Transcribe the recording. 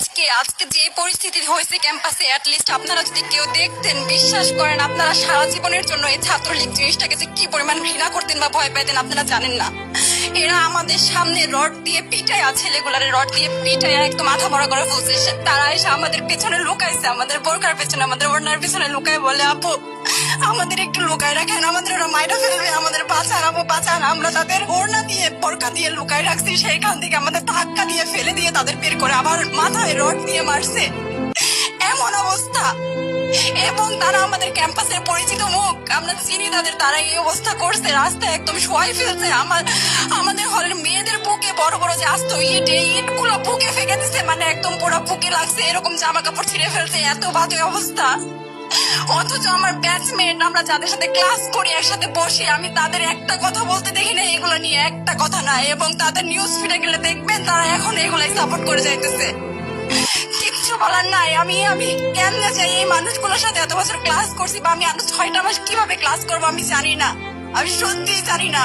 আজকে আজকে যে পরিস্থিতি হয়েছে ক্যাম্পাসে লিস্ট আপনারা যদি কেউ দেখতেন, বিশ্বাস করেন, আপনারা সারা জীবনের জন্য এই ছাত্রলীগ জিনিসটাকে যে কি পরিমাণ ঘৃণা করতেন বা ভয় পেতেন আপনারা জানেন না। এরা আমাদের সামনে রড দিয়ে পিটায় ছেলেগুলারে রড দিয়ে পিটায় একদম মাথা মরা করে ফেলছে সে- তারা এসে আমাদের পেছনে লুকাইছে, আমাদের বোরকার পেছনে, আমাদের ওড়নার পেছনে লুকায় বলে, আপু, আমাদের একটু লুকায় রাখেন, আমাদের ওরা মাইরা ফেলবে, আমাদের বাঁচান আপু বাঁচান আমরা তাদের ওড়না দিয়ে, বোরকা দিয়ে লুকায় রাখছি, সেইখান থেকে আমাদের ধাক্কা দিয়ে তাদের বের করে আবার মাথায় রড নিয়ে মারছে। এমন অবস্থা। এবং তারা আমাদের ক্যাম্পাসের পরিচিত মুখ। আমরা চিনি তাদের। তারা এই অবস্থা করছে। রাস্তায় একদম শোয়াই ফেলছে। আমার, আমাদের হলের মেয়েদের বুকে বড় বড় যে আসতো ইট ইটগুলো বুকে ফেঁকে দিছে। মানে একদম পুরো বুকে লাগছে। এরকম জামা কাপড় ছিঁড়ে ফেলছে। এত বাজে অবস্থা। অথচ আমার ব্যাচমেট আমরা যাদের সাথে ক্লাস করি, একসাথে বসি, আমি তাদের একটা কথা বলতে দেখি না এগুলো নিয়ে একটা কথা না, এবং তাদের নিউজ ফিডে গেলে দেখবেন তারা এখন এগুলাই সাপোর্ট করে যাইতেছে। কিচ্ছু বলার নাই, আমি আমি কেমনে যাই এই মানুষগুলোর সাথে এত বছর ক্লাস করছি, বা আমি আরও ছয়টা মাস কীভাবে ক্লাস করব আমি জানি না, আমি সত্যিই জানি না।